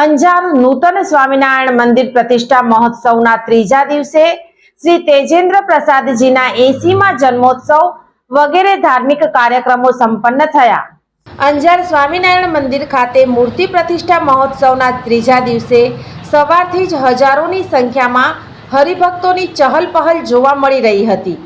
Anjar નૂતન સ્વામિનારાયણ મંદિર પ્રતિષ્ઠા મહોત્સવના ત્રીજા દિવસે શ્રી તેજેન્દ્ર પ્રસાદજીના એસીમાં જન્મોત્સવ વગેરે ધાર્મિક કાર્યક્રમો સંપન્ન થયા. અંજાર સ્વામિનારાયણ મંદિર ખાતે મૂર્તિ પ્રતિષ્ઠા મહોત્સવના ત્રીજા દિવસે સવારથી જ હજારોની સંખ્યામાં હરિભક્તોની ચહલ પહલ જોવા મળી રહી હતી.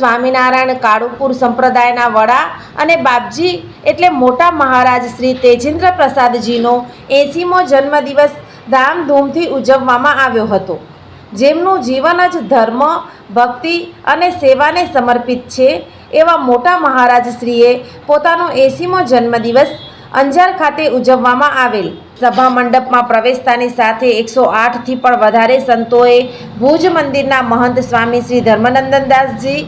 સ્વામિનારાયણ કાળુપુર સંપ્રદાયના વડા અને બાપજી એટલે મોટા મહારાજ શ્રી તેજેન્દ્ર પ્રસાદજીનો એંસીમો જન્મદિવસ ધામધૂમથી ઉજવવામાં આવ્યો હતો. જેમનું જીવન જ ધર્મ, ભક્તિ અને સેવાને સમર્પિત છે, એવા મોટા મહારાજ શ્રીએ પોતાનો એંસીમો જન્મદિવસ અંજાર ખાતે ઉજવવામાં આવેલ. સભા મંડપમાં પ્રવેશતાની સાથે એકસો આઠથી પણ વધારે સંતોએ ભુજ મંદિરના મહંત સ્વામી શ્રી ધર્મનંદનદાસજી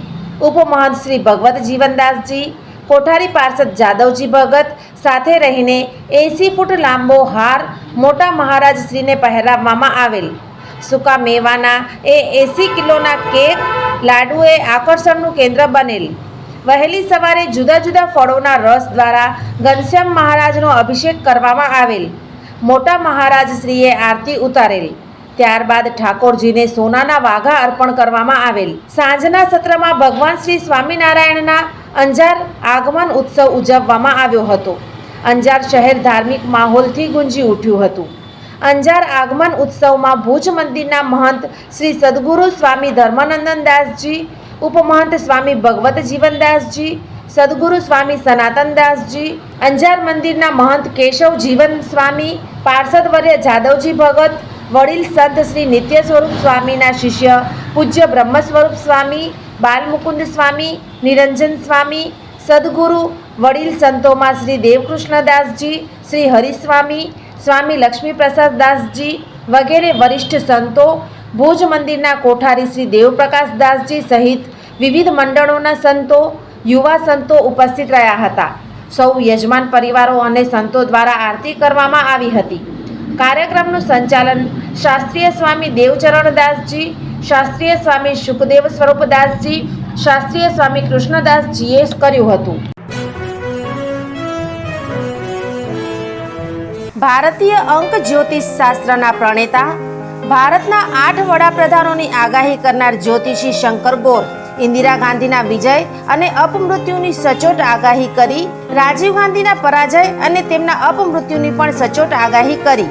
ઉપમહંત શ્રી ભગવત જીવનદાસજી, કોઠારી પાર્ષદ જાદવજી ભગત, સાથે રહીને એંસી ફૂટ લાંબો હાર મોટા મહારાજશ્રીને પહેરાવવામાં આવેલ. સૂકા મેવાના એ એંસી કિલોના કેક લાડુ એ આકર્ષણનું કેન્દ્ર બનેલ. વહેલી સવારે જુદા જુદા ફળોના રસ દ્વારા ઘનશ્યામ મહારાજનો અભિષેક કરવામાં આવેલ. મોટા મહારાજશ્રીએ આરતી ઉતારેલ. ત્યારબાદ ઠાકોરજીને સોનાના વાઘા અર્પણ કરવામાં આવેલ. સાંજના સત્રમાં ભગવાન શ્રી સ્વામિનારાયણના અંજાર આગમન ઉત્સવ ઉજવવામાં આવ્યો હતો. અંજાર શહેર ધાર્મિક માહોલથી ગુંજી ઉઠ્યું હતું. અંજાર આગમન ઉત્સવમાં ભુજ મંદિરના મહંત શ્રી સદગુરુ સ્વામી ધર્માનંદનદાસજી ઉપમહંત સ્વામી ભગવત જીવનદાસજી સદગુરુ સ્વામી સનાતનદાસજી અંજાર મંદિરના મહંત કેશવ જીવન સ્વામી પાર્ષદવર્ય જાદવજી ભગત વડીલ સંત શ્રી નિત્ય સ્વરૂપ સ્વામીના શિષ્ય, પૂજ્ય બ્રહ્મ સ્વરૂપ સ્વામી, બાલમુકુંદ સ્વામી, નિરંજન સ્વામી, સદગુરુ, વડીલ સંતોમાં શ્રી દેવકૃષ્ણદાસજી, શ્રી હરિસ્વામી, સ્વામી લક્ષ્મીપ્રસાદ દાસજી વગેરે વરિષ્ઠ સંતો, ભુજ મંદિરના કોઠારી શ્રી દેવપ્રકાશ દાસજી સહિત વિવિધ મંડળોના સંતો, યુવા સંતો ઉપસ્થિત રહ્યા હતા. સૌ યજમાન પરિવારો અને સંતો દ્વારા આરતી કરવામાં આવી હતી. કાર્યક્રમનું સંચાલન શાસ્ત્રીય સ્વામી દેવચરણદાસજી, શાસ્ત્રીય સ્વામી સુખદેવ સ્વરૂપદાસજી, શાસ્ત્રીય સ્વામી કૃષ્ણદાસજીએ કર્યું હતું. ભારતીય અંક જ્યોતિષ શાસ્ત્રના પ્રણેતા, ભારતના આઠ વડાપ્રધાનોની આગાહી કરનાર જ્યોતિષી શંકર ગોર, ઇન્દિરા ગાંધીના વિજય અને અપમૃત્યુની સચોટ આગાહી કરી, રાજીવ ગાંધીના પરાજય અને તેમના અપમૃત્યુની પણ સચોટ આગાહી કરી.